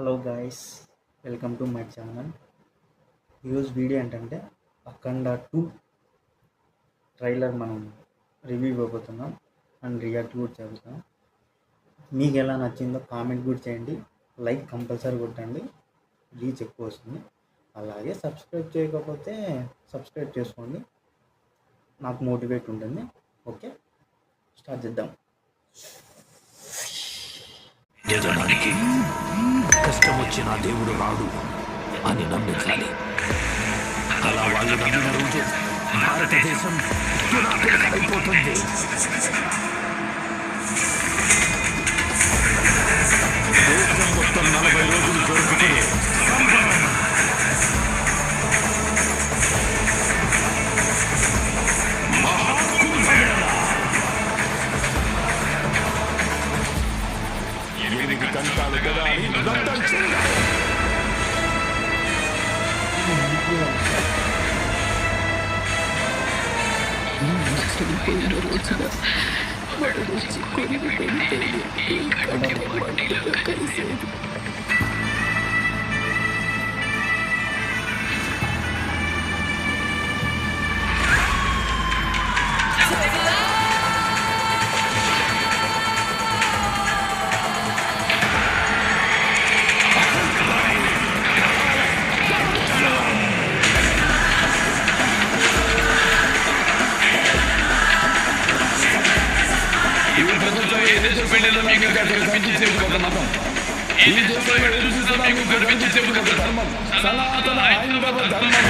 Hello guys welcome to my channel ఈరోజు video ఏంటంటే Akhanda two trailer మనం రివ్యూ ఇవ్వబోతున్నాం అండ్ రియాక్ట్ కూడా చదువుతాం మీకు ఎలా నచ్చిందో కామెంట్ కూడా చేయండి. లైక్ కంపల్సరీ కొట్టండి. రీచ్ ఎక్కువ వస్తుంది. అలాగే సబ్స్క్రైబ్ చేయకపోతే సబ్స్క్రైబ్ చేసుకోండి. నాకు మోటివేట్ ఉంటుంది. ఓకే స్టార్ట్ చేద్దాం. ఎదడానికి కష్టం వచ్చిన దేవుడు రాడు అని నమ్మించాలి అలా వాళ్ళు నమ్మిన రోజు భారతదేశం అయిపోతుంది. ゴリゴリゴリゴリゴリゴリゴリゴリゴリゴリゴリゴリゴリゴリゴ ప్రపంచం ఏ మీకు కనిపించే ఒక మతం. ఈ దేశంలో ఎదురుస్తున్నా మీకు కనిపించే ఒక ధర్మం. సనాతన హైందవ ధర్మం.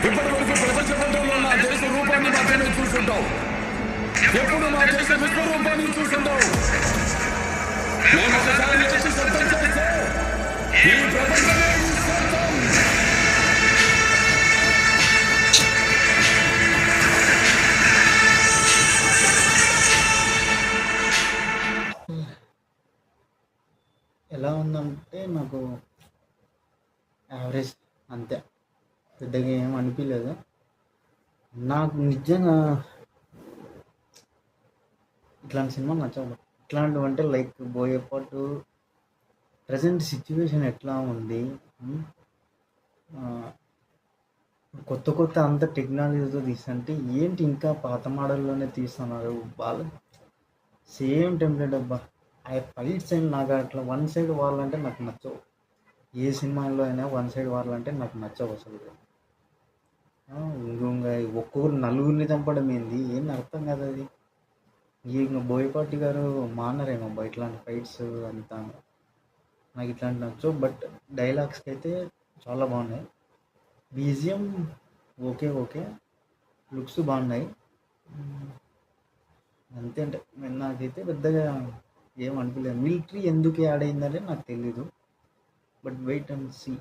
ఇప్పటివరకు ప్రపంచ పటంలో నా దేశ రూపాన్ని మాత్రమే చూస్తుంటావు ఎప్పుడు నా దేశ విశ్వరూపాన్ని చూస్తుంటావు నేను ఒకసారి లేచి శబ్దం చేస్తే ఈ ప్రపంచమే ఎలా ఉందంటే నాకు యావరేజ్ అంతే. పెద్దగా ఏం అనిపించలేదు నాకు నిజంగా ఇట్లాంటి సినిమా నచ్చదు ఇట్లాంటివి అంటే లైక్ బోయేపాటు ప్రజెంట్ సిచ్యువేషన్ ఎట్లా ఉంది కొత్త కొత్త అంత టెక్నాలజీతో తీస్తుంటే ఏంటి ఇంకా పాత మోడల్లోనే తీస్తున్నారు వాళ్ళు? సేమ్ టెంప్లెట్ అబ్బా ఆ ఫైట్స్ అండ్ నాకు అట్లా వన్ సైడ్ వాళ్ళంటే నాకు నచ్చవు. ఏ సినిమాలో అయినా వన్ సైడ్ వాళ్ళంటే నాకు నచ్చవు అసలు. ఆ, ఒక్కొక్కరు నలుగురిని చంపడం ఏంది ఏం అర్థం కాదు అది. ఇంకా బోయపాటి గారు మానరేమో ఇట్లాంటి ఫైట్స్ అంతా. నాకు ఇట్లాంటి నచ్చు బట్ డైలాగ్స్కి అయితే చాలా బాగున్నాయి. BGM okay okay. లుక్స్ బాగున్నాయి. అంతే అంటే నాకైతే పెద్దగా ఏం అనిపించలేదు మిలిటరీ ఎందుకు యాడ్ అయిందంటే నాకు తెలీదు. But wait and see.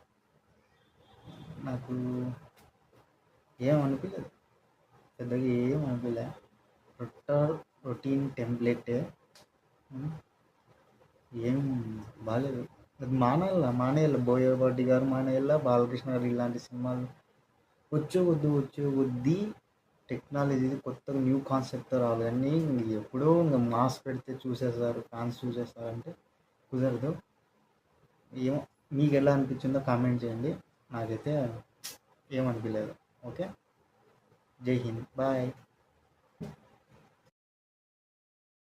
నాకు ఏం అనిపించలేదు పెద్దగా ఏం అనిపించలే రొట్టార్ రొటీన్ టెంప్లెట్. ఏం బాగాలేదు అది మానేయాల? మానేయాల? బోయపాటి గారు మానేయాల? బాలకృష్ణ గారు ఇలాంటి సినిమాలు వచ్చే వద్దు వచ్చే కొద్దీ టెక్నాలజీ కొత్తగా న్యూ కాన్సెప్ట్ రావాలి. అన్నీ ఎప్పుడో ఇంకా మాస్ పెడితే చూసేస్తారు ఫ్యాన్స్ చూసేస్తారంటే కుదరదు. ఏమో మీకు ఎలా అనిపించిందో కామెంట్ చేయండి. నాకైతే ఏమనిపించలేదు ఓకే జై హింద్ బాయ్